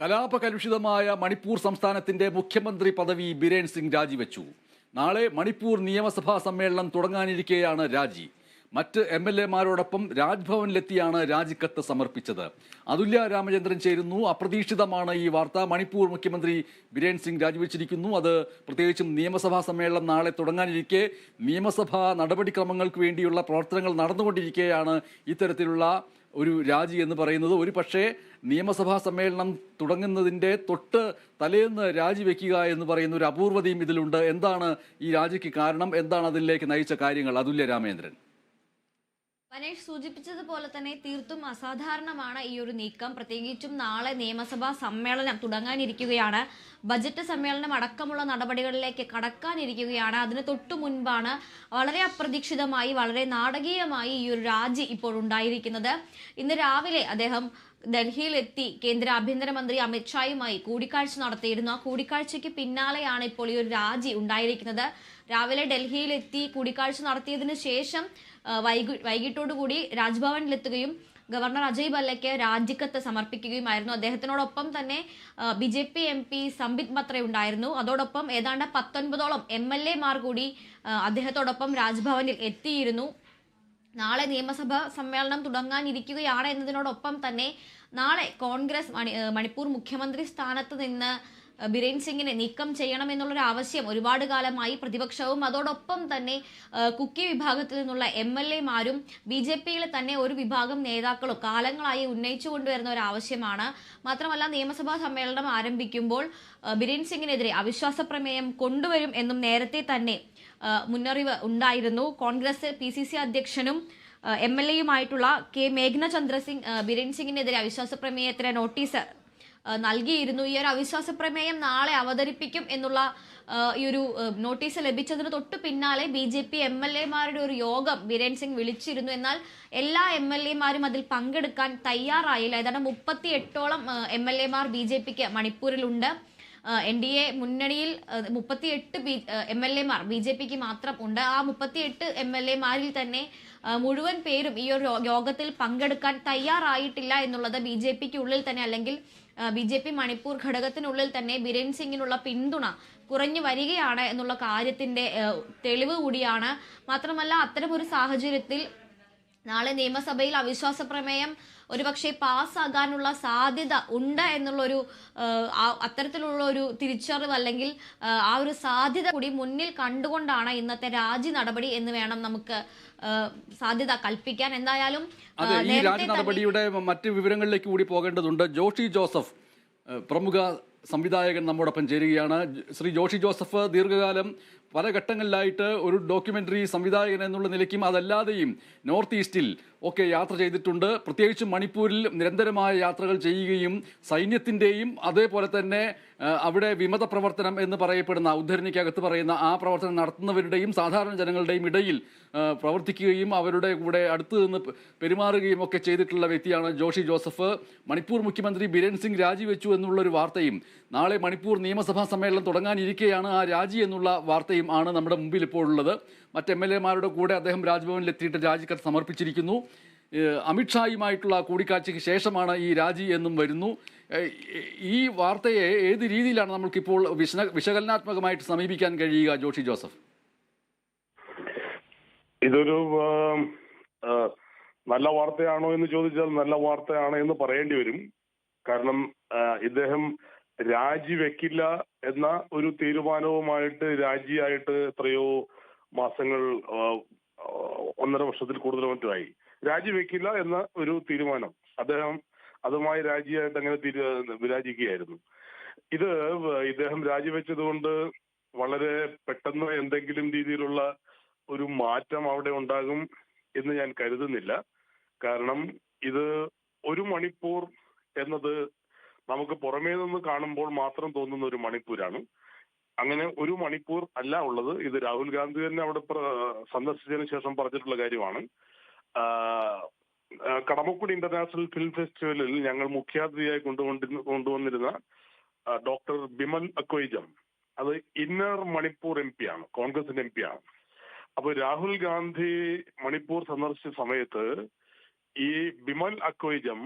കലാപകലുഷിതമായ മണിപ്പൂർ സംസ്ഥാനത്തിന്റെ മുഖ്യമന്ത്രി പദവി ബിരേൻ സിംഗ് രാജിവെച്ചു. നാളെ മണിപ്പൂർ നിയമസഭാ സമ്മേളനം തുടങ്ങാനിരിക്കെയാണ് രാജി. മറ്റ് എം എൽ എമാരോടൊപ്പം രാജ്ഭവനിലെത്തിയാണ് രാജിക്കത്ത് സമർപ്പിച്ചത്. അതുല്യ രാമചന്ദ്രൻ ചേരുന്നു. അപ്രതീക്ഷിതമാണ് ഈ വാർത്ത. മണിപ്പൂർ മുഖ്യമന്ത്രി ബിരേൻ സിംഗ് രാജിവെച്ചിരിക്കുന്നു. അത് പ്രത്യേകിച്ചും നിയമസഭാ സമ്മേളനം നാളെ തുടങ്ങാനിരിക്കെ. നിയമസഭാ നടപടിക്രമങ്ങൾക്ക് വേണ്ടിയുള്ള പ്രവർത്തനങ്ങൾ നടന്നുകൊണ്ടിരിക്കെയാണ് ഇത്തരത്തിലുള്ള ഒരു രാജി എന്ന് പറയുന്നത്. ഒരു പക്ഷേ നിയമസഭാ സമ്മേളനം തുടങ്ങുന്നതിന്റെ തൊട്ട് തലേന്ന് രാജിവെക്കുക എന്ന് പറയുന്ന ഒരു അപൂർവതയും ഇതിലുണ്ട്. എന്താണ് ഈ രാജിക്ക് കാരണം? എന്താണ് അതിലേക്ക് നയിച്ച കാര്യങ്ങൾ? അതുല്യ രാമേന്ദ്രൻ. മനേഷ് സൂചിപ്പിച്ചതുപോലെ തന്നെ തീർത്തും അസാധാരണമാണ് ഈ ഒരു നീക്കം. പ്രത്യേകിച്ചും നാളെ നിയമസഭാ സമ്മേളനം തുടങ്ങാനിരിക്കുകയാണ്. ബജറ്റ് സമ്മേളനം അടക്കമുള്ള നടപടികളിലേക്ക് കടക്കാനിരിക്കുകയാണ്. അതിന് തൊട്ടു മുൻപാണ് വളരെ അപ്രതീക്ഷിതമായി വളരെ നാടകീയമായി ഈ ഒരു രാജി ഇപ്പോൾ ഉണ്ടായിരിക്കുന്നത് ഇന്ന് രാവിലെ അദ്ദേഹം ഡൽഹിയിലെത്തി കേന്ദ്ര ആഭ്യന്തരമന്ത്രി അമിത്ഷായുമായി കൂടിക്കാഴ്ച നടത്തിയിരുന്നു. ആ കൂടിക്കാഴ്ചയ്ക്ക് പിന്നാലെയാണ് ഇപ്പോൾ ഈ ഒരു രാജി ഉണ്ടായിരിക്കുന്നത്. രാവിലെ ഡൽഹിയിലെത്തി കൂടിക്കാഴ്ച നടത്തിയതിനു ശേഷം വൈകു വൈകിട്ടോടുകൂടി രാജ്ഭവനിലെത്തുകയും ഗവർണർ അജയ് ഭല്ലയ്ക്ക് രാജിക്കത്ത് സമർപ്പിക്കുകയുമായിരുന്നു. അദ്ദേഹത്തിനോടൊപ്പം തന്നെ B J P M P Sambit മത്ര ഉണ്ടായിരുന്നു. അതോടൊപ്പം ഏതാണ്ട് പത്തൊൻപതോളം എം എൽ എമാർ കൂടി അദ്ദേഹത്തോടൊപ്പം രാജ്ഭവനിൽ എത്തിയിരുന്നു. നാളെ നിയമസഭ സമ്മേളനം തുടങ്ങാനിരിക്കുകയാണ് എന്നതിനോടൊപ്പം തന്നെ നാളെ കോൺഗ്രസ് മണി മണിപ്പൂർ മുഖ്യമന്ത്രി സ്ഥാനത്ത് നിന്ന് ബിരേൻ സിംഗിനെ നീക്കം ചെയ്യണം എന്നുള്ളൊരു ആവശ്യം ഒരുപാട് കാലമായി പ്രതിപക്ഷവും അതോടൊപ്പം തന്നെ കുക്കി വിഭാഗത്തിൽ നിന്നുള്ള എം എൽ എമാരും ബി ജെ പിയിലെ തന്നെ ഒരു വിഭാഗം നേതാക്കളും കാലങ്ങളായി ഉന്നയിച്ചു കൊണ്ടുവരുന്ന ഒരു ആവശ്യമാണ്. മാത്രമല്ല നിയമസഭാ സമ്മേളനം ആരംഭിക്കുമ്പോൾ ബിരേൻ സിംഗിനെതിരെ അവിശ്വാസ പ്രമേയം കൊണ്ടുവരും എന്നും നേരത്തെ തന്നെ മുന്നറിവ് ഉണ്ടായിരുന്നു. കോൺഗ്രസ് പി സി സി അധ്യക്ഷനും എം എൽ എയുമായിട്ടുള്ള കെ മേഘ്ന ചന്ദ്രസിംഗ് ബിരൺ സിംഗിനെതിരെ അവിശ്വാസ പ്രമേയത്തിന് നോട്ടീസ് നൽകിയിരുന്നു. ഈ ഒരു അവിശ്വാസ പ്രമേയം നാളെ അവതരിപ്പിക്കും എന്നുള്ള ഈ ഒരു നോട്ടീസ് ലഭിച്ചതിന് തൊട്ട് പിന്നാലെ B J P M L എമാരുടെ ഒരു യോഗം ബിരേൻ സിംഗ് വിളിച്ചിരുന്നു. എന്നാൽ എല്ലാ എം എൽ എമാരും അതിൽ പങ്കെടുക്കാൻ തയ്യാറായില്ല. ഏതാണ്ട് മുപ്പത്തി എട്ടോളം എം എൽ എമാർ ബി ജെ പിക്ക് മണിപ്പൂരിലുണ്ട്. എൻ ഡി എ മുന്നണിയിൽ മുപ്പത്തിയെട്ട് ബി എം എൽ എമാർ ബി ജെ പിക്ക് മാത്രം ഉണ്ട്. ആ മുപ്പത്തിയെട്ട് എം എൽ എമാരിൽ തന്നെ മുഴുവൻ പേരും ഈ ഒരു യോഗത്തിൽ പങ്കെടുക്കാൻ തയ്യാറായിട്ടില്ല എന്നുള്ളത് ബി ജെ പിക്ക് ഉള്ളിൽ തന്നെ അല്ലെങ്കിൽ ബി ജെ പി മണിപ്പൂർ ഘടകത്തിനുള്ളിൽ തന്നെ ബിരൻ സിംഗിനുള്ള പിന്തുണ കുറഞ്ഞു വരികയാണ് എന്നുള്ള കാര്യത്തിന്റെ തെളിവ് കൂടിയാണ്. മാത്രമല്ല അത്തരമൊരു സാഹചര്യത്തിൽ നാളെ നിയമസഭയിൽ അവിശ്വാസ പ്രമേയം ഒരുപക്ഷെ പാസ്സാകാനുള്ള സാധ്യത ഉണ്ട് എന്നുള്ളൊരു അത്തരത്തിലുള്ള ഒരു തിരിച്ചറിവ് അല്ലെങ്കിൽ ആ ഒരു സാധ്യത കൂടി മുന്നിൽ കണ്ടുകൊണ്ടാണ് ഇന്നത്തെ രാജി നടപടി എന്ന് വേണം നമുക്ക് സാധ്യത കൽപ്പിക്കാൻ. എന്തായാലും ഈ രാജി നടപടിയുടെ മറ്റ് വിവരങ്ങളിലേക്ക് കൂടി പോകേണ്ടതുണ്ട്. ജോഷി ജോസഫ് പ്രമുഖ സംവിധായകൻ നമ്മോടൊപ്പം ചേരുകയാണ്. ശ്രീ ജോഷി ജോസഫ് ദീർഘകാലം പല ഘട്ടങ്ങളിലായിട്ട് ഒരു ഡോക്യുമെന്ററി സംവിധായകൻ എന്നുള്ള നിലയ്ക്കും അതല്ലാതെയും നോർത്ത് ഈസ്റ്റിൽ ഒക്കെ യാത്ര ചെയ്തിട്ടുണ്ട്. പ്രത്യേകിച്ച് മണിപ്പൂരിൽ നിരന്തരമായ യാത്രകൾ ചെയ്യുകയും സൈന്യത്തിന്റെയും അതേപോലെ തന്നെ അവിടെ വിമത പ്രവർത്തനം എന്ന് പറയപ്പെടുന്ന ഉദ്ധരണിക്കകത്ത് പറയുന്ന ആ പ്രവർത്തനം നടത്തുന്നവരുടെയും സാധാരണ ജനങ്ങളുടെയും ഇടയിൽ പ്രവർത്തിക്കുകയും അവരുടെ കൂടെ അടുത്ത് നിന്ന് പെരുമാറുകയും ഒക്കെ ചെയ്തിട്ടുള്ള വ്യക്തിയാണ് ജോഷി ജോസഫ്. മണിപ്പൂർ മുഖ്യമന്ത്രി ബിരേൻ സിംഗ് രാജിവെച്ചു എന്നുള്ളൊരു വാർത്തയും നാളെ മണിപ്പൂർ നിയമസഭാ സമ്മേളനം തുടങ്ങാനിരിക്കെയാണ് ആ രാജി എന്നുള്ള വാർത്തയും ആണ് നമ്മുടെ മുമ്പിൽ ഇപ്പോൾ ഉള്ളത് മറ്റ് എം എൽ എമാരുടെ കൂടെ അദ്ദേഹം രാജ്ഭവനിൽ എത്തിയിട്ട് രാജിക്കത്ത് സമർപ്പിച്ചിരിക്കുന്നു. അമിത്ഷായുമായിട്ടുള്ള കൂടിക്കാഴ്ചയ്ക്ക് ശേഷമാണ് ഈ രാജി എന്നും വരുന്നു. ഈ വാർത്തയെ ഏത് രീതിയിലാണ് നമ്മൾക്കിപ്പോൾ വിശന വിശകലനാത്മകമായിട്ട് സമീപിക്കാൻ കഴിയുക ജോഷി ജോസഫ്? ഇതൊരു നല്ല വാർത്തയാണോ എന്ന് ചോദിച്ചാൽ നല്ല വാർത്തയാണ് എന്ന് പറയേണ്ടി വരും. കാരണം ഇദ്ദേഹം രാജിവെക്കില്ല എന്ന ഒരു തീരുമാനവുമായിട്ട് രാജിയായിട്ട് എത്രയോ മാസങ്ങൾ ഒന്നര വർഷത്തിൽ കൂടുതൽ മറ്റുമായി രാജിവെക്കില്ല എന്ന ഒരു തീരുമാനം. അദ്ദേഹം അതുമായി രാജിയായിട്ട് അങ്ങനെ വിരാജിക്കുകയായിരുന്നു. ഇത് ഇദ്ദേഹം രാജിവെച്ചത് കൊണ്ട് വളരെ പെട്ടെന്ന് എന്തെങ്കിലും രീതിയിലുള്ള ഒരു മാറ്റം അവിടെ ഉണ്ടാകും എന്ന് ഞാൻ കരുതുന്നില്ല. കാരണം ഇത് ഒരു മണിപ്പൂർ എന്നത് നമുക്ക് പുറമേ നിന്ന് കാണുമ്പോൾ മാത്രം തോന്നുന്ന ഒരു മണിപ്പൂരാണ്. അങ്ങനെ ഒരു മണിക്കൂർ അല്ല ഉള്ളത്. ഇത് രാഹുൽ ഗാന്ധി തന്നെ അവിടെ സന്ദർശിച്ചതിന് ശേഷം പറഞ്ഞിട്ടുള്ള കാര്യമാണ്. കടമക്കുടി ഇന്റർനാഷണൽ ഫിലിം ഫെസ്റ്റിവലിൽ ഞങ്ങൾ മുഖ്യാതിഥിയായി കൊണ്ടുകൊണ്ടിരുന്ന കൊണ്ടുവന്നിരുന്ന ഡോക്ടർ ബിമൽ അക്വൈജം അത് ഇന്നർ മണിപ്പൂർ എം പി ആണ് കോൺഗ്രസിന്റെ എം പി ആണ് അപ്പൊ രാഹുൽ ഗാന്ധി മണിപ്പൂർ സന്ദർശിച്ച സമയത്ത് ഈ ബിമൽ അക്വൈജം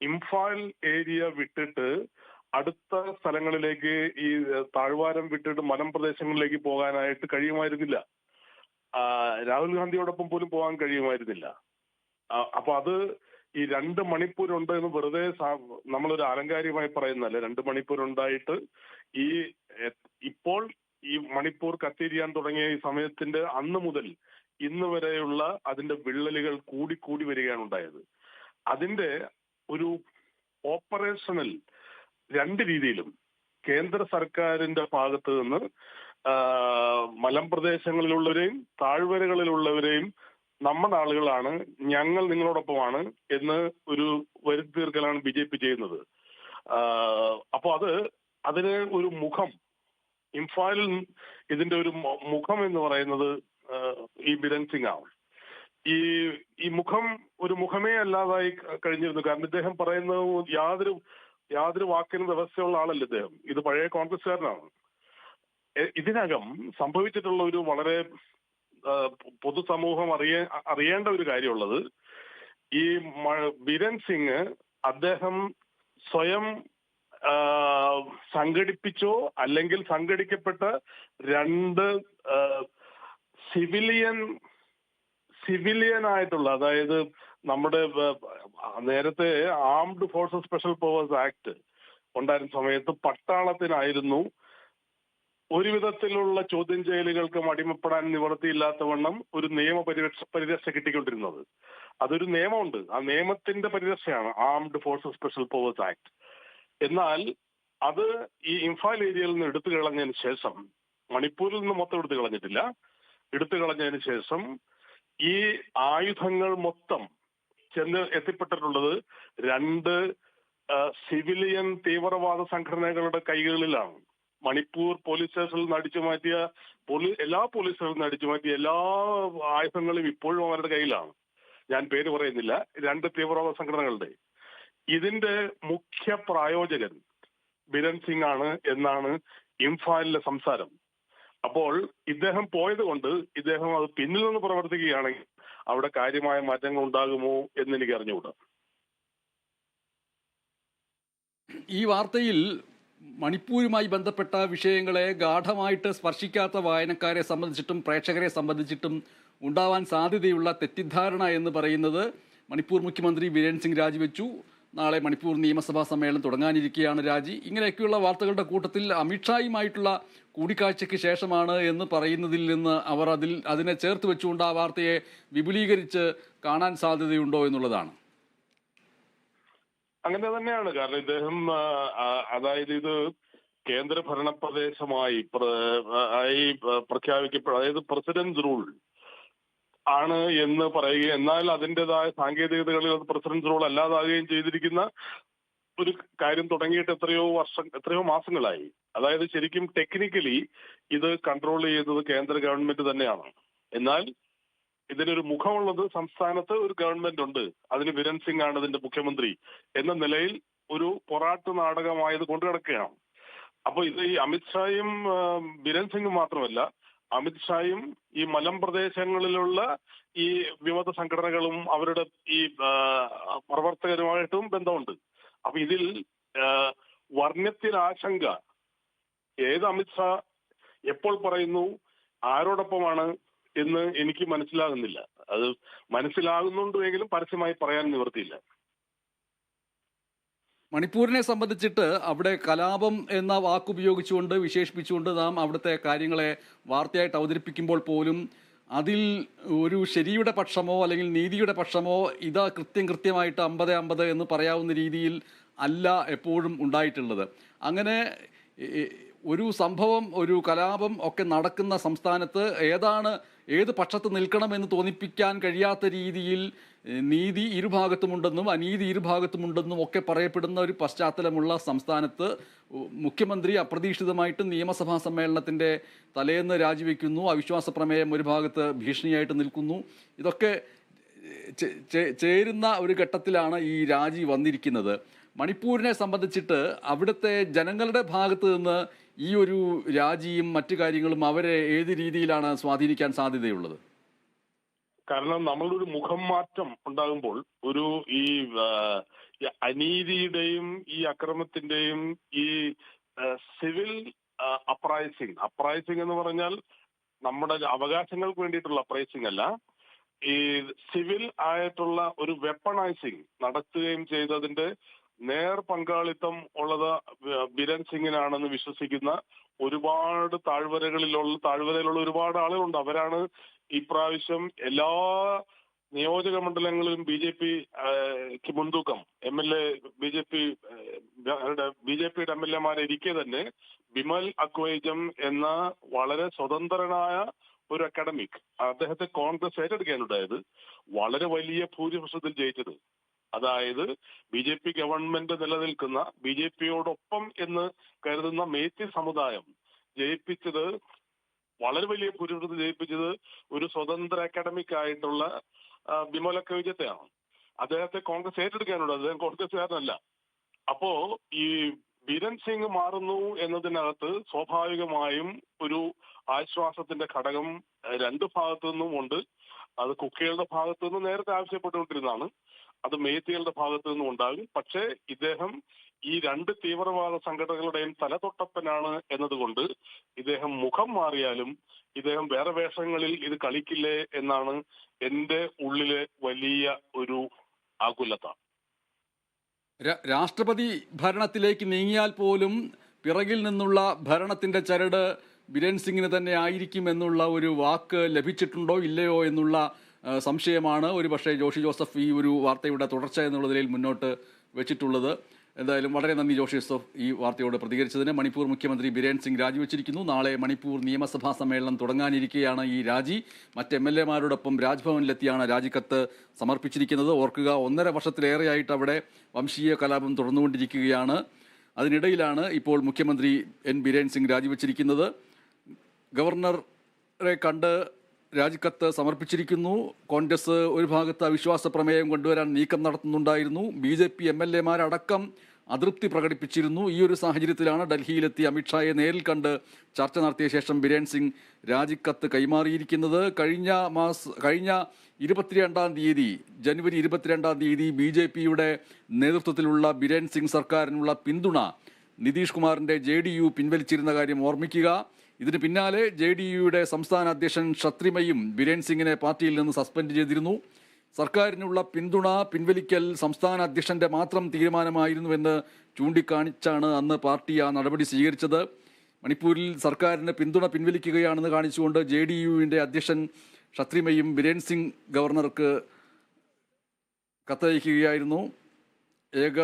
ഇംഫാൽ ഏരിയ വിട്ടിട്ട് അടുത്ത സ്ഥലങ്ങളിലേക്ക് ഈ താഴ്വാരം വിട്ടിട്ട് മലം പ്രദേശങ്ങളിലേക്ക് പോകാനായിട്ട് കഴിയുമായിരുന്നില്ല. രാഹുൽ ഗാന്ധിയോടൊപ്പം പോലും പോകാൻ കഴിയുമായിരുന്നില്ല. അപ്പൊ അത് ഈ രണ്ട് മണിപ്പൂർ ഉണ്ട് എന്ന് വെറുതെ നമ്മളൊരു ആലങ്കാരികമായി പറയുന്നതല്ല. രണ്ട് മണിപ്പൂർ ഉണ്ടായിട്ട് ഈ ഇപ്പോൾ ഈ മണിപ്പൂർ കത്തിരിയാൻ തുടങ്ങിയ ഈ സമയത്തിന്റെ അന്ന് മുതൽ ഇന്ന് വരെയുള്ള അതിന്റെ വിള്ളലുകൾ കൂടി കൂടി വരികയാണ് ഉണ്ടായത്. അതിന്റെ ഒരു ഓപ്പറേഷണൽ രണ്ട് രീതിയിലും കേന്ദ്ര സർക്കാരിന്റെ ഭാഗത്ത് നിന്ന് മലമ്പ്രദേശങ്ങളിലുള്ളവരെയും താഴ്വരകളിലുള്ളവരെയും നമ്മുടെ ആളുകളാണ് ഞങ്ങൾ നിങ്ങളോടൊപ്പമാണ് എന്ന് ഒരു വരുത്തി തീർക്കലാണ് ബി ജെ പി ചെയ്യുന്നത്. അപ്പോൾ അപ്പൊ അത് അതിന് ഒരു മുഖം ഇംഫാലിൽ ഇതിന്റെ ഒരു മുഖം എന്ന് പറയുന്നത് ഈ ബിരൻ സിംഗ് ആണ്. ഈ ഈ മുഖം ഒരു മുഖമേ അല്ലാതായി കഴിഞ്ഞിരുന്നു. കാരണം ഇദ്ദേഹം പറയുന്നത് യാതൊരു യാതൊരു വാക്കിനും വ്യവസ്ഥയുള്ള ആളല്ല ഇദ്ദേഹം. ഇത് പഴയ കോൺഗ്രസ്സുകാരനാണ്. ഇതിനകം സംഭവിച്ചിട്ടുള്ള ഒരു വളരെ പൊതുസമൂഹം അറിയ അറിയേണ്ട ഒരു കാര്യമുള്ളത് ഈ ബിരൻ സിംഗ് അദ്ദേഹം സ്വയം സംഘടിപ്പിച്ചോ അല്ലെങ്കിൽ സംഘടിക്കപ്പെട്ട രണ്ട് സിവിലിയൻ സിവിലിയൻ ആയിട്ടുള്ള അതായത് നമ്മുടെ നേരത്തെ armed forces special powers act ഉണ്ടായിരുന്ന സമയത്ത് പട്ടാളത്തിനായിരുന്നു ഒരു വിധത്തിലുള്ള ചോദ്യം ചെയ്യലുകൾക്കും അടിമപ്പെടാൻ നിവൃത്തിയില്ലാത്തവണ്ണം ഒരു നിയമ പരിരക്ഷ പരിരക്ഷ കിട്ടിക്കൊണ്ടിരുന്നത്. അതൊരു നിയമമുണ്ട്. ആ നിയമത്തിന്റെ പരിരക്ഷയാണ് armed forces special powers act എന്നാൽ അത് ഈ ഇംഫാൽ ഏരിയയിൽ നിന്ന് എടുത്തു കളഞ്ഞതിന് ശേഷം മണിപ്പൂരിൽ നിന്ന് മൊത്തം എടുത്തു കളഞ്ഞിട്ടില്ല. എടുത്തു കളഞ്ഞതിന് ശേഷം ഈ ആയുധങ്ങൾ മൊത്തം ചെന്ന് എത്തിപ്പെട്ടിട്ടുള്ളത് രണ്ട് സിവിലിയൻ തീവ്രവാദ സംഘടനകളുടെ കൈകളിലാണ്. മണിപ്പൂർ പോലീസ് സ്റ്റേഷനിൽ നിന്ന് അടിച്ചു മാറ്റിയ പോലീ എല്ലാ പോലീസ് സ്റ്റേഷനിൽ നിന്ന് അടിച്ചു മാറ്റിയ എല്ലാ ആയുധങ്ങളും ഇപ്പോഴും അവരുടെ കയ്യിലാണ്. ഞാൻ പേര് പറയുന്നില്ല. രണ്ട് തീവ്രവാദ സംഘടനകളുടെ. ഇതിന്റെ മുഖ്യ പ്രായോജകൻ ബിരൻ സിംഗ് ആണ് എന്നാണ് ഇംഫാലിലെ സംസാരം. അപ്പോൾ ഇദ്ദേഹം പോയത് കൊണ്ട് ഇദ്ദേഹം അത് പിന്നിൽ നിന്ന് പ്രവർത്തിക്കുകയാണെങ്കിൽ അവിടെ കാര്യമായ മാറ്റങ്ങൾ ഉണ്ടാകുമോ എന്ന് എനിക്ക് അറിഞ്ഞുകൂടാ. ഈ വാർത്തയിൽ മണിപ്പൂരുമായി ബന്ധപ്പെട്ട വിഷയങ്ങളെ ഗാഠമായിട്ട് സ്പർശിക്കാത്ത വായനക്കാരെ സംബന്ധിച്ചിട്ടും പ്രേക്ഷകരെ സംബന്ധിച്ചിട്ടും ഉണ്ടാവാൻ സാധ്യതയുള്ള തെറ്റിദ്ധാരണ എന്ന് പറയുന്നത് മണിപ്പൂർ മുഖ്യമന്ത്രി ബിരേൻ സിംഗ് രാജിവെച്ചു. നാളെ മണിപ്പൂർ നിയമസഭാ സമ്മേളനം തുടങ്ങാനിരിക്കുകയാണ് രാജി. ഇങ്ങനെയൊക്കെയുള്ള വാർത്തകളുടെ കൂട്ടത്തിൽ അമിത്ഷായുമായിട്ടുള്ള കൂടിക്കാഴ്ചയ്ക്ക് ശേഷമാണ് എന്ന് പറയുന്നതിൽ നിന്ന് അവർ അതിൽ അതിനെ ചേർത്ത് വെച്ചുകൊണ്ട് ആ വാർത്തയെ വിപുലീകരിച്ച് കാണാൻ സാധ്യതയുണ്ടോ എന്നുള്ളതാണ്. അങ്ങനെ തന്നെയാണ്. കാരണം ഇദ്ദേഹം അതായത് ഇത് കേന്ദ്ര ഭരണ പ്രദേശമായി പ്രഖ്യാപിക്കപ്പെടും അതായത് പ്രസിഡന്റ് റൂൾ ആണ് എന്ന് പറയുകയും എന്നാൽ അതിന്റെതായ സാങ്കേതികതകളിൽ അത് പ്രസിഡന്റ് റൂൾ അല്ലാതാകുകയും ചെയ്തിരിക്കുന്ന ഒരു കാര്യം തുടങ്ങിയിട്ട് എത്രയോ വർഷം എത്രയോ മാസങ്ങളായി. അതായത് ശരിക്കും ടെക്നിക്കലി ഇത് കൺട്രോൾ ചെയ്യുന്നത് കേന്ദ്ര ഗവൺമെന്റ് തന്നെയാണ്. എന്നാൽ ഇതിനൊരു മുഖമുള്ളത് സംസ്ഥാനത്ത് ഒരു ഗവൺമെന്റ് ഉണ്ട്. അതിന് വിരൺ സിംഗ് ആണ് ഇതിന്റെ മുഖ്യമന്ത്രി എന്ന നിലയിൽ ഒരു പൊറാട്ട് നാടകമായത് കൊണ്ടു കിടക്കുകയാണ് അപ്പൊ ഇത് ഈ അമിത്ഷായും ബിരൺ സിംഗും മാത്രമല്ല അമിത്ഷായും ഈ മലം പ്രദേശങ്ങളിലുള്ള ഈ വിമത സംഘടനകളും അവരുടെ ഈ പ്രവർത്തകരുമായിട്ടും ബന്ധമുണ്ട്. അപ്പൊ ഇതിൽ വർണത്തിൽ ആശങ്ക ഏത് അമിത്ഷാ എപ്പോൾ പറയുന്നു ആരോടൊപ്പമാണ് എന്ന് എനിക്ക് മനസ്സിലാകുന്നില്ല. അത് മനസ്സിലാകുന്നുണ്ടെങ്കിലും പരസ്യമായി പറയാൻ നിവൃത്തിയില്ല. മണിപ്പൂരിനെ സംബന്ധിച്ചിട്ട് അവിടെ കലാപം എന്ന വാക്കുപയോഗിച്ചുകൊണ്ട് വിശേഷിപ്പിച്ചുകൊണ്ട് നാം അവിടുത്തെ കാര്യങ്ങളെ വാർത്തയായിട്ട് അവതരിപ്പിക്കുമ്പോൾ പോലും അതിൽ ഒരു ശരിയുടെ പക്ഷമോ അല്ലെങ്കിൽ നീതിയുടെ പക്ഷമോ ഇതാ കൃത്യം കൃത്യമായിട്ട് അമ്പത് അമ്പത് എന്ന് പറയാവുന്ന രീതിയിൽ അല്ല എപ്പോഴും ഉണ്ടായിട്ടുള്ളത്. അങ്ങനെ ഒരു സംഭവം ഒരു കലാപം ഒക്കെ നടക്കുന്ന സംസ്ഥാനത്ത് ഏതാണ് ഏത് പക്ഷത്ത് നിൽക്കണമെന്ന് തോന്നിപ്പിക്കാൻ കഴിയാത്ത രീതിയിൽ നീതി ഇരുഭാഗത്തുമുണ്ടെന്നും അനീതി ഇരുഭാഗത്തുമുണ്ടെന്നും ഒക്കെ പറയപ്പെടുന്ന ഒരു പശ്ചാത്തലമുള്ള സംസ്ഥാനത്ത് മുഖ്യമന്ത്രി അപ്രതീക്ഷിതമായിട്ട് നിയമസഭാ സമ്മേളനത്തിന്റെ തലേന്ന് രാജിവെക്കുന്നു. അവിശ്വാസ പ്രമേയം ഒരു ഭാഗത്ത് ഭീഷണിയായിട്ട് നിൽക്കുന്നു. ഇതൊക്കെ ചേരുന്ന ഒരു ഘട്ടത്തിലാണ് ഈ രാജി വന്നിരിക്കുന്നത്. മണിപ്പൂരിനെ സംബന്ധിച്ചിട്ട് അവിടുത്തെ ജനങ്ങളുടെ ഭാഗത്ത് നിന്ന് ഈ ഒരു രാജിയും മറ്റു കാര്യങ്ങളും അവരെ ഏത് രീതിയിലാണ് സ്വാധീനിക്കാൻ സാധ്യതയുള്ളത്? കാരണം നമ്മളൊരു മുഖം മാറ്റം ഉണ്ടാകുമ്പോൾ ഒരു ഈ അനീതിയുടെയും ഈ അക്രമത്തിന്റെയും ഈ സിവിൽ അപ്രൈസിങ് അപ്രൈസിങ് എന്ന് പറഞ്ഞാൽ നമ്മുടെ അവകാശങ്ങൾക്ക് വേണ്ടിയിട്ടുള്ള അപ്രൈസിങ് അല്ല. ഈ സിവിൽ ആയിട്ടുള്ള ഒരു വെപ്പണൈസിങ് നടത്തുകയും ചെയ്തതിന്റെ നേർ പങ്കാളിത്തം ഉള്ളത് ബിരൻ സിംഗിനാണെന്ന് വിശ്വസിക്കുന്ന ഒരുപാട് താഴ്വരകളിലുള്ള താഴ്വരയിലുള്ള ഒരുപാട് ആളുകളുണ്ട്. അവരാണ് ഇപ്രാവശ്യം എല്ലാ നിയോജക മണ്ഡലങ്ങളിലും ബി ജെ പി മുൻതൂക്കം. M L A B J P B J പിയുടെ എം എൽ എമാരിക്കെ തന്നെ ബിമൽ അക്വൈജം എന്ന വളരെ സ്വതന്ത്രനായ ഒരു അക്കാഡമിക് അദ്ദേഹത്തെ കോൺഗ്രസ് ഏറ്റെടുക്കാനുണ്ടായത് വളരെ വലിയ ഭൂരിപക്ഷത്തിൽ ജയിച്ചത് അതായത് ബി ജെ പി ഗവൺമെന്റ് നിലനിൽക്കുന്ന ബി ജെ പിയോടൊപ്പം എന്ന് കരുതുന്ന മേത്തി സമുദായം ജയിപ്പിച്ചത് വളരെ വലിയ പുരോഗതി ജയിപ്പിച്ചത് ഒരു സ്വതന്ത്ര അക്കാഡമിക് ആയിട്ടുള്ള ബിമോല കവിജത്തെയാണ്. അദ്ദേഹത്തെ കോൺഗ്രസ് ഏറ്റെടുക്കാനുണ്ട്. അദ്ദേഹം കോൺഗ്രസ്സുകാരനല്ല. അപ്പോ ഈ ബിരൻ സിംഗ് മാറുന്നു എന്നതിനകത്ത് സ്വാഭാവികമായും ഒരു ആശ്വാസത്തിന്റെ ഘടകം രണ്ട് ഭാഗത്തു നിന്നും ഉണ്ട് അത് കുക്കികളുടെ ഭാഗത്തു നിന്ന് നേരത്തെ ആവശ്യപ്പെട്ടുകൊണ്ടിരുന്നതാണ്. അത് മേത്തികളുടെ ഭാഗത്തു നിന്നും ഉണ്ടാകും. പക്ഷേ ഇദ്ദേഹം ഈ രണ്ട് തീവ്രവാദ സംഘടനകളുടെയും തലതൊട്ടപ്പനാണ് എന്നതുകൊണ്ട് ഇദ്ദേഹം മുഖം മാറിയാലും ഇദ്ദേഹം വേറെ വേഷങ്ങളിൽ ഇത് കളിക്കില്ലേ എന്നാണ് എന്റെ ഉള്ളിലെ വലിയ ഒരു ആകുലത. രാഷ്ട്രപതി ഭരണത്തിലേക്ക് നീങ്ങിയാൽ പോലും പിറകിൽ നിന്നുള്ള ഭരണത്തിന്റെ ചരട് ബിരൻ സിംഗിന് തന്നെ ആയിരിക്കും എന്നുള്ള ഒരു വാക്ക് ലഭിച്ചിട്ടുണ്ടോ ഇല്ലയോ എന്നുള്ള സംശയമാണ്. ഒരു പക്ഷേ ജോഷി ജോസഫ് ഈ ഒരു വാർത്തയുടെ തുടർച്ച എന്നുള്ള നിലയിൽ മുന്നോട്ട് വെച്ചിട്ടുള്ളത്. എന്തായാലും വളരെ നന്ദി ജോഷി ജോസഫ് ഈ വാർത്തയോട് പ്രതികരിച്ചതിന്. മണിപ്പൂർ മുഖ്യമന്ത്രി ബിരേൻ സിംഗ് രാജിവെച്ചിരിക്കുന്നു. നാളെ മണിപ്പൂർ നിയമസഭാ സമ്മേളനം തുടങ്ങാനിരിക്കെയാണ് ഈ രാജി. മറ്റ് എം എൽ എമാരോടൊപ്പം രാജ്ഭവനിലെത്തിയാണ് രാജിക്കത്ത് സമർപ്പിച്ചിരിക്കുന്നത്. ഓർക്കുക ഒന്നര വർഷത്തിലേറെയായിട്ട് അവിടെ വംശീയ കലാപം തുടർന്നുകൊണ്ടിരിക്കുകയാണ്. അതിനിടയിലാണ് ഇപ്പോൾ മുഖ്യമന്ത്രി എൻ ബിരേൻ സിംഗ് രാജിവെച്ചിരിക്കുന്നത്. ഗവർണറെ കണ്ട് രാജിക്കത്ത് സമർപ്പിച്ചിരിക്കുന്നു. കോൺഗ്രസ് ഒരു ഭാഗത്ത് അവിശ്വാസ പ്രമേയം കൊണ്ടുവരാൻ നീക്കം നടത്തുന്നുണ്ടായിരുന്നു. B J P M L എമാരടക്കം അതൃപ്തി പ്രകടിപ്പിച്ചിരുന്നു. ഈ ഒരു സാഹചര്യത്തിലാണ് ഡൽഹിയിലെത്തി അമിത്ഷായെ നേരിൽ കണ്ട് ചർച്ച നടത്തിയ ശേഷം ബിരേൻ സിംഗ് രാജിക്കത്ത് കൈമാറിയിരിക്കുന്നത്. കഴിഞ്ഞ മാസ കഴിഞ്ഞ ഇരുപത്തിരണ്ടാം തീയതി ജനുവരി ഇരുപത്തിരണ്ടാം തീയതി ബി ജെ പിയുടെ നേതൃത്വത്തിലുള്ള ബിരേൻ സിംഗ് സർക്കാരിനുള്ള പിന്തുണ നിതീഷ് കുമാറിന്റെ ജെ ഡി യു പിൻവലിച്ചിരുന്ന കാര്യം ഓർമ്മിക്കുക. ഇതിന് പിന്നാലെ ജെ ഡി യുയുടെ സംസ്ഥാന അധ്യക്ഷൻ ഷത്രിമയും ബിരേൻ സിംഗിനെ പാർട്ടിയിൽ നിന്ന് സസ്പെൻഡ് ചെയ്തിരുന്നു. സർക്കാരിനുള്ള പിന്തുണ പിൻവലിക്കൽ സംസ്ഥാന അധ്യക്ഷന്റെ മാത്രം തീരുമാനമായിരുന്നുവെന്ന് ചൂണ്ടിക്കാണിച്ചാണ് അന്ന് പാർട്ടി ആ നടപടി സ്വീകരിച്ചത്. മണിപ്പൂരിൽ സർക്കാരിന് പിന്തുണ പിൻവലിക്കുകയാണെന്ന് കാണിച്ചുകൊണ്ട് ജെ ഡി യുവിന്റെ അധ്യക്ഷൻ ഷത്രിമയും ബിരേൻ സിംഗ് ഗവർണർക്ക് കത്തയക്കുകയായിരുന്നു. ഏക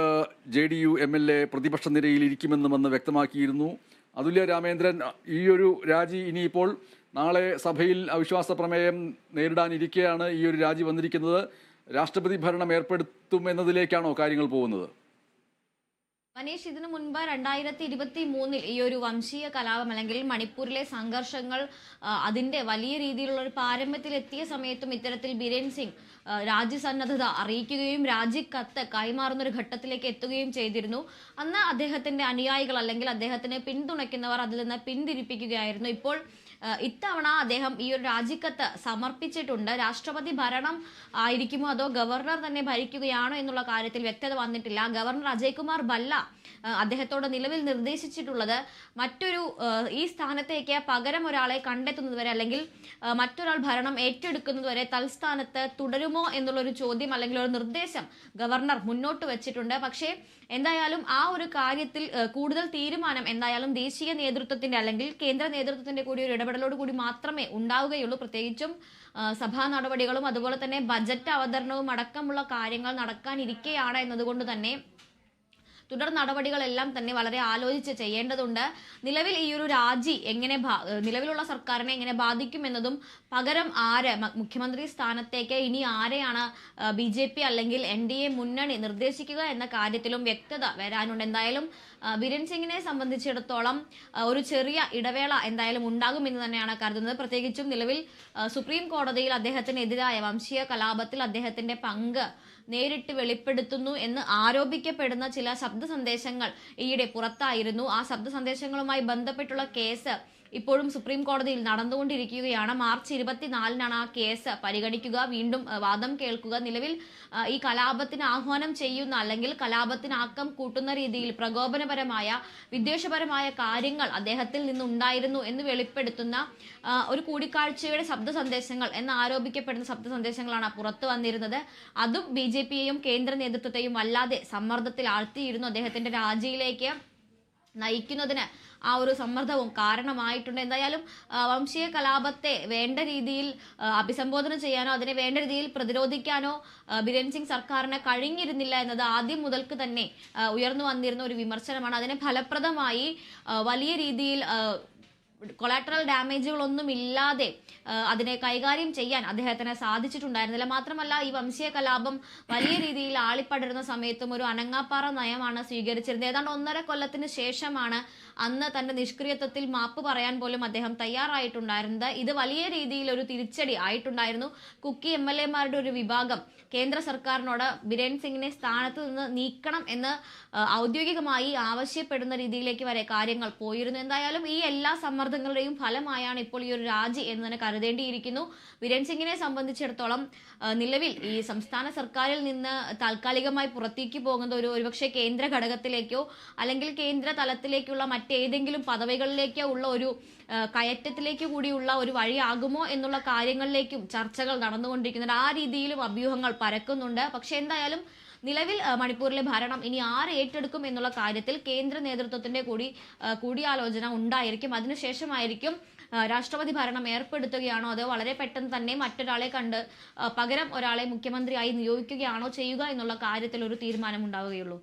J D U M L A പ്രതിപക്ഷ നിരയിൽ ഇരിക്കുമെന്നും അന്ന് വ്യക്തമാക്കിയിരുന്നു. അതുല്യ രാമേന്ദ്രൻ ഈ ഒരു രാജി ഇനിയിപ്പോൾ നാളെ സഭയിൽ അവിശ്വാസ പ്രമേയം നേരിടാനിരിക്കെയാണ് ഈ ഒരു രാജി വന്നിരിക്കുന്നത്. രാഷ്ട്രപതി ഭരണം ഏർപ്പെടുത്തും എന്നതിലേക്കാണോ കാര്യങ്ങൾ പോകുന്നത്? മനീഷ് ഇതിനു മുൻപ് രണ്ടായിരത്തി ഇരുപത്തി മൂന്നിൽ ഈ ഒരു വംശീയ കലാപം അല്ലെങ്കിൽ മണിപ്പൂരിലെ സംഘർഷങ്ങൾ അതിന്റെ വലിയ രീതിയിലുള്ള ഒരു പാരമ്യത്തിലെത്തിയ സമയത്തും ഇത്തരത്തിൽ ബിരേൻ സിംഗ് രാജ്യസന്നദ്ധത അറിയിക്കുകയും രാജിക്കത്ത് കൈമാറുന്ന ഒരു ഘട്ടത്തിലേക്ക് എത്തുകയും ചെയ്തിരുന്നു. അന്ന് അദ്ദേഹത്തിന്റെ അനുയായികൾ അല്ലെങ്കിൽ അദ്ദേഹത്തിനെ പിന്തുണയ്ക്കുന്നവർ അതിൽ നിന്ന് പിന്തിരിപ്പിക്കുകയായിരുന്നു. ഇപ്പോൾ ഇത്തവണ അദ്ദേഹം ഈ ഒരു രാജിക്കത്ത് സമർപ്പിച്ചിട്ടുണ്ട്. രാഷ്ട്രപതി ഭരണം ആയിരിക്കുമോ അതോ ഗവർണർ തന്നെ ഭരിക്കുകയാണോ എന്നുള്ള കാര്യത്തിൽ വ്യക്തത വന്നിട്ടില്ല. ഗവർണർ അജയ്കുമാർ ഭല്ല ആ, അദ്ദേഹത്തോട് നിലവിൽ നിർദ്ദേശിച്ചിട്ടുള്ളത് മറ്റൊരു ഈ സ്ഥാനത്തേക്ക് പകരം ഒരാളെ കണ്ടെത്തുന്നതുവരെ അല്ലെങ്കിൽ മറ്റൊരാൾ ഭരണം ഏറ്റെടുക്കുന്നതുവരെ തൽസ്ഥാനത്ത് തുടരുമോ എന്നുള്ളൊരു ചോദ്യം അല്ലെങ്കിൽ ഒരു നിർദ്ദേശം ഗവർണർ മുന്നോട്ട് വെച്ചിട്ടുണ്ട്. പക്ഷേ എന്തായാലും ആ ഒരു കാര്യത്തിൽ കൂടുതൽ തീരുമാനം എന്തായാലും ദേശീയ നേതൃത്വത്തിന്റെ അല്ലെങ്കിൽ കേന്ദ്ര നേതൃത്വത്തിന്റെ കൂടി ഒരു ഇടപെടലോട് കൂടി മാത്രമേ ഉണ്ടാവുകയുള്ളൂ. പ്രത്യേകിച്ചും സഭാ നടപടികളും അതുപോലെ തന്നെ ബജറ്റ് അവതരണവും അടക്കമുള്ള കാര്യങ്ങൾ നടക്കാനിരിക്കെയാണ് എന്നതുകൊണ്ട് തന്നെ തുടർ നടപടികളെല്ലാം തന്നെ വളരെ ആലോചിച്ച് ചെയ്യേണ്ടതുണ്ട്. നിലവിൽ ഈ ഒരു രാജി എങ്ങനെ നിലവിലുള്ള സർക്കാരിനെ എങ്ങനെ ബാധിക്കുമെന്നതും പകരം ആര് മുഖ്യമന്ത്രി സ്ഥാനത്തേക്ക് ഇനി ആരെയാണ് ബി ജെ പി അല്ലെങ്കിൽ എൻ ഡി എ മുന്നണി നിർദ്ദേശിക്കുക എന്ന കാര്യത്തിലും വ്യക്തത വരാനുണ്ട്. എന്തായാലും ബിരൻ സിംഗിനെ സംബന്ധിച്ചിടത്തോളം ഒരു ചെറിയ ഇടവേള എന്തായാലും ഉണ്ടാകും എന്ന് തന്നെയാണ് കരുതുന്നത്. പ്രത്യേകിച്ചും നിലവിൽ സുപ്രീം കോടതിയിൽ അദ്ദേഹത്തിനെതിരായ വംശീയ കലാപത്തിൽ അദ്ദേഹത്തിന്റെ പങ്ക് നേരിട്ട് വെളിപ്പെടുത്തുന്നു എന്ന് ആരോപിക്കപ്പെടുന്ന ചില ശബ്ദ സന്ദേശങ്ങൾ ഈയിടെ പുറത്തായിരുന്നു. ആ ശബ്ദ സന്ദേശങ്ങളുമായി ബന്ധപ്പെട്ടുള്ള കേസ് ഇപ്പോഴും സുപ്രീം കോടതിയിൽ നടന്നുകൊണ്ടിരിക്കുകയാണ്. മാർച്ച് ഇരുപത്തിനാലിനാണ് ആ കേസ് പരിഗണിക്കുക. വീണ്ടും വാദം കേൾക്കുക. നിലവിൽ ഈ കലാപത്തിന് ആഹ്വാനം ചെയ്യുന്ന അല്ലെങ്കിൽ കലാപത്തിന് ആക്കം കൂട്ടുന്ന രീതിയിൽ പ്രകോപനപരമായ വിദ്വേഷപരമായ കാര്യങ്ങൾ അദ്ദേഹത്തിൽ നിന്നുണ്ടായിരുന്നു എന്ന് വെളിപ്പെടുത്തുന്ന ഒരു കൂടിക്കാഴ്ചയുടെ ശബ്ദ സന്ദേശങ്ങൾ എന്ന് ആരോപിക്കപ്പെടുന്ന ശബ്ദ സന്ദേശങ്ങളാണ് പുറത്തു വന്നിരുന്നത്. അതും ബി ജെ പിയെയും കേന്ദ്ര നേതൃത്വത്തെയും വല്ലാതെ സമ്മർദ്ദത്തിൽ ആഴ്ത്തിയിരുന്നു അദ്ദേഹത്തിന്റെ രാജിയിലേക്ക്. നയിക്കുന്നതിന് ആ ഒരു സമ്മർദ്ദവും കാരണമായിട്ടുണ്ട്. എന്തായാലും വംശീയ കലാപത്തെ വേണ്ട രീതിയിൽ അഭിസംബോധന ചെയ്യാനോ അതിനെ വേണ്ട രീതിയിൽ പ്രതിരോധിക്കാനോ ബിരൻ സിംഗ് സർക്കാരിന് കഴിഞ്ഞിരുന്നില്ല എന്നത് ആദ്യം മുതൽക്ക് തന്നെ ഉയർന്നു വന്നിരുന്ന ഒരു വിമർശനമാണ്. അതിനെ ഫലപ്രദമായി വലിയ രീതിയിൽ കൊളാറ്ററൽ ഡാമേജുകളൊന്നും ഇല്ലാതെ അതിനെ കൈകാര്യം ചെയ്യാൻ അദ്ദേഹത്തിന് സാധിച്ചിട്ടുണ്ടായിരുന്നില്ല. മാത്രമല്ല ഈ വംശീയ കലാപം വലിയ രീതിയിൽ ആളിപ്പടരുന്ന സമയത്തും ഒരു അനങ്ങാപ്പാറ നയമാണ് സ്വീകരിച്ചിരുന്നത്. ഏതാണ്ട് ഒന്നര കൊല്ലത്തിന് ശേഷമാണ് അന്ന് തന്റെ നിഷ്ക്രിയത്വത്തിൽ മാപ്പ് പറയാൻ പോലും അദ്ദേഹം തയ്യാറായിട്ടുണ്ടായിരുന്നത്. ഇത് വലിയ രീതിയിൽ ഒരു തിരിച്ചടി ആയിട്ടുണ്ടായിരുന്നു. കുക്കി എം എൽ എമാരുടെ ഒരു വിഭാഗം കേന്ദ്ര സർക്കാരിനോട് ബിരേൻ സിംഗിനെ സ്ഥാനത്ത് നിന്ന് നീക്കണം എന്ന് ഔദ്യോഗികമായി ആവശ്യപ്പെടുന്ന രീതിയിലേക്ക് വരെ കാര്യങ്ങൾ പോയിരുന്നു. എന്തായാലും ഈ എല്ലാ സമ്മർദ്ദങ്ങളുടെയും ഫലമായാണ് ഇപ്പോൾ ഈ ഒരു രാജി എന്ന് തന്നെ കരുതേണ്ടിയിരിക്കുന്നു. വിരൺ സിംഗിനെ സംബന്ധിച്ചിടത്തോളം നിലവിൽ ഈ സംസ്ഥാന സർക്കാരിൽ നിന്ന് താൽക്കാലികമായി പുറത്തേക്ക് പോകുന്ന ഒരു ഒരുപക്ഷെ കേന്ദ്ര ഘടകത്തിലേക്കോ അല്ലെങ്കിൽ കേന്ദ്ര തലത്തിലേക്കുള്ള മറ്റേതെങ്കിലും പദവികളിലേക്കോ ഉള്ള ഒരു കയറ്റത്തിലേക്ക് കൂടിയുള്ള ഒരു വഴിയാകുമോ എന്നുള്ള കാര്യങ്ങളിലേക്കും ചർച്ചകൾ നടന്നുകൊണ്ടിരിക്കുന്നുണ്ട്. ആ രീതിയിലും അഭ്യൂഹങ്ങൾ പരക്കുന്നുണ്ട്. പക്ഷെ എന്തായാലും നിലവിൽ മണിപ്പൂരിലെ ഭരണം ഇനി ആര് ഏറ്റെടുക്കും എന്നുള്ള കാര്യത്തിൽ കേന്ദ്ര നേതൃത്വത്തിന്റെ കൂടി കൂടിയാലോചന ഉണ്ടായിരിക്കും. അതിനുശേഷമായിരിക്കും രാഷ്ട്രപതി ഭരണം ഏർപ്പെടുത്തുകയാണോ അതോ വളരെ പെട്ടെന്ന് തന്നെ മറ്റൊരാളെ കണ്ട് പകരം ഒരാളെ മുഖ്യമന്ത്രിയായി നിയോഗിക്കുകയാണോ ചെയ്യുക എന്നുള്ള കാര്യത്തിൽ ഒരു തീരുമാനം ഉണ്ടാവുകയുള്ളൂ.